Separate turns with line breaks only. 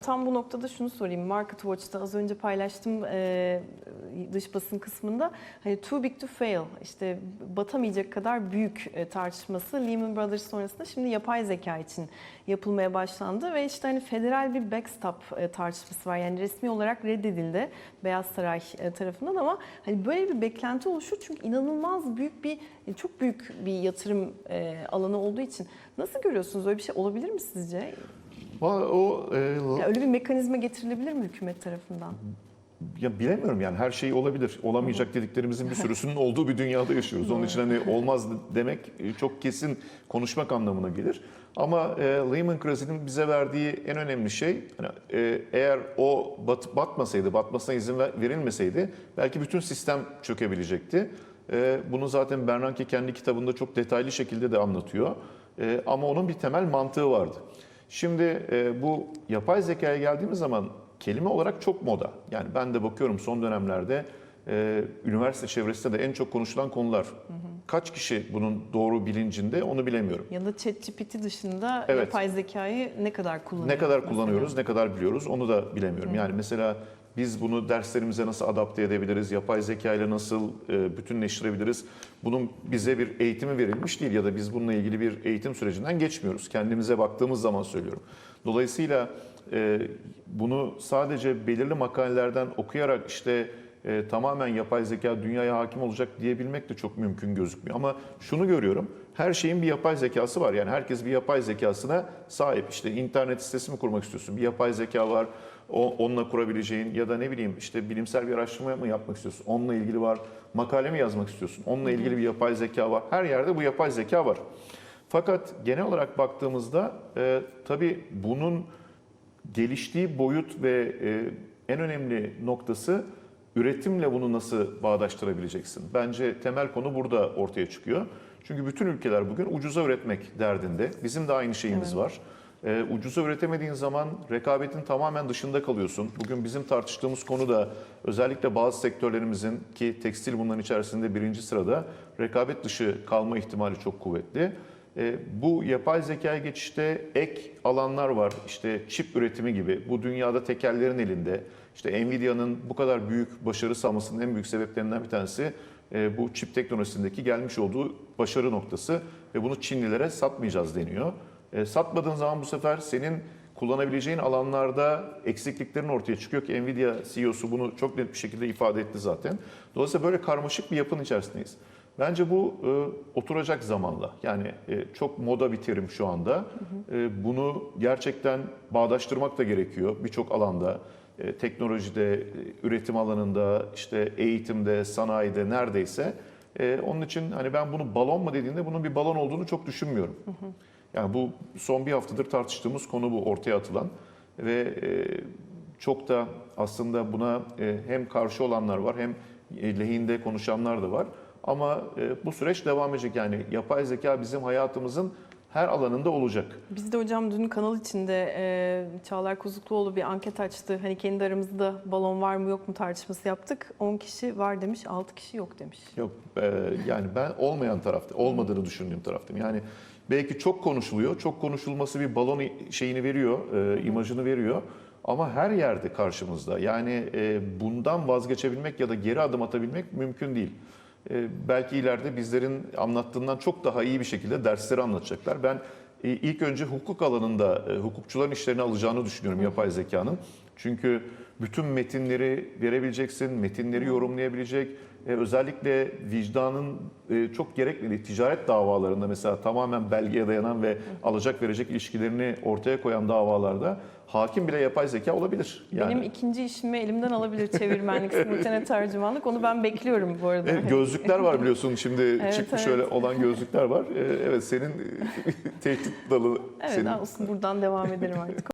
Tam bu noktada şunu sorayım. Market Watch'ta az önce paylaştım e, dış basın kısmında. Hani too big to fail, işte batamayacak kadar büyük e, tartışması Lehman Brothers sonrasında şimdi yapay zeka için yapılmaya başlandı ve işte hani federal bir backstop e, tartışması var. Yani resmi olarak reddedildi Beyaz Saray e, tarafından ama hani böyle bir beklenti oluşur çünkü inanılmaz büyük bir çok büyük bir yatırım e, alanı olduğu için nasıl görüyorsunuz? Öyle bir şey olabilir mi sizce?
O e,
Ya öyle bir mekanizma getirilebilir mi hükümet tarafından?
ya bilemiyorum yani her şey olabilir. Olamayacak dediklerimizin bir sürüsünün olduğu bir dünyada yaşıyoruz. Onun için hani olmaz demek e, çok kesin konuşmak anlamına gelir. Ama e, Lehman krizinin bize verdiği en önemli şey hani, e, eğer o bat, batmasaydı, batmasına izin ver- verilmeseydi belki bütün sistem çökebilecekti. E, bunu zaten Bernanke kendi kitabında çok detaylı şekilde de anlatıyor. E, ama onun bir temel mantığı vardı. Şimdi e, bu yapay zekaya geldiğimiz zaman kelime olarak çok moda. Yani ben de bakıyorum son dönemlerde e, üniversite çevresinde de en çok konuşulan konular. Kaç kişi bunun doğru bilincinde onu bilemiyorum.
Ya da ChatGPT dışında
Evet.
yapay zekayı ne kadar kullanıyoruz?
Ne kadar
mesela?
kullanıyoruz, ne kadar biliyoruz onu da bilemiyorum. Yani mesela biz bunu derslerimize nasıl adapte edebiliriz, yapay zeka ile nasıl e, bütünleştirebiliriz? Bunun bize bir eğitimi verilmiş değil ya da biz bununla ilgili bir eğitim sürecinden geçmiyoruz. Kendimize baktığımız zaman söylüyorum. Dolayısıyla e, bunu sadece belirli makalelerden okuyarak işte e, tamamen yapay zeka dünyaya hakim olacak diyebilmek de çok mümkün gözükmüyor. Ama şunu görüyorum, her şeyin bir yapay zekası var. Yani herkes bir yapay zekasına sahip. İşte internet sitesi mi kurmak istiyorsun? Bir yapay zeka var, o, onunla kurabileceğin ya da ne bileyim işte bilimsel bir araştırma mı yapmak istiyorsun? Onunla ilgili var. Makale mi yazmak istiyorsun? Onunla ilgili bir yapay zeka var. Her yerde bu yapay zeka var. Fakat genel olarak baktığımızda e, tabii bunun geliştiği boyut ve e, en önemli noktası üretimle bunu nasıl bağdaştırabileceksin? Bence temel konu burada ortaya çıkıyor. Çünkü bütün ülkeler bugün ucuza üretmek derdinde. Bizim de aynı şeyimiz var. E, ucuza üretemediğin zaman rekabetin tamamen dışında kalıyorsun. Bugün bizim tartıştığımız konu da özellikle bazı sektörlerimizin ki tekstil bunların içerisinde birinci sırada rekabet dışı kalma ihtimali çok kuvvetli. E, bu yapay zekaya geçişte ek alanlar var. İşte çip üretimi gibi. Bu dünyada tekellerin elinde. İşte Nvidia'nın bu kadar büyük başarı sağlamasının en büyük sebeplerinden bir tanesi e, bu çip teknolojisindeki gelmiş olduğu başarı noktası ve bunu Çinlilere satmayacağız deniyor. E, satmadığın zaman bu sefer senin kullanabileceğin alanlarda eksikliklerin ortaya çıkıyor ki Nvidia CEO'su bunu çok net bir şekilde ifade etti zaten. Dolayısıyla böyle karmaşık bir yapının içerisindeyiz. Bence bu e, oturacak zamanla. Yani e, çok moda bir terim şu anda. E, bunu gerçekten bağdaştırmak da gerekiyor birçok alanda. E, teknolojide, e, üretim alanında, işte eğitimde, sanayide neredeyse. E, onun için hani ben bunu balon mu dediğinde bunun bir balon olduğunu çok düşünmüyorum. Yani bu son bir haftadır tartıştığımız konu bu ortaya atılan ve e, çok da aslında buna e, hem karşı olanlar var hem e, lehinde konuşanlar da var. Ama bu süreç devam edecek yani yapay zeka bizim hayatımızın her alanında olacak.
Biz de hocam dün kanal içinde e, Çağlar Kozukluoğlu bir anket açtı. Hani kendi aramızda balon var mı yok mu tartışması yaptık. 10 kişi var demiş, 6 kişi yok demiş.
Yok e, yani ben olmayan tarafta, olmadığını düşündüğüm taraftayım. Yani belki çok konuşuluyor, çok konuşulması bir balon şeyini veriyor, e, imajını veriyor. Ama her yerde karşımızda. Yani e, bundan vazgeçebilmek ya da geri adım atabilmek mümkün değil. E, belki ileride bizlerin anlattığından çok daha iyi bir şekilde dersleri anlatacaklar. Ben e, ilk önce hukuk alanında e, hukukçuların işlerini alacağını düşünüyorum yapay zekanın. Çünkü bütün metinleri verebileceksin, metinleri yorumlayabilecek. E, özellikle vicdanın e, çok gerekli ticaret davalarında mesela tamamen belgeye dayanan ve alacak verecek ilişkilerini ortaya koyan davalarda hakim bile yapay zeka olabilir. Yani
Benim ikinci işimi elimden alabilir çevirmenlik, simultane tercümanlık. Onu ben bekliyorum bu arada.
e, gözlükler var biliyorsun şimdi
Evet,
çıkmış
evet.
öyle olan gözlükler var. E, evet senin tehdit dalı
Evet
senin
olsun buradan devam ederim artık.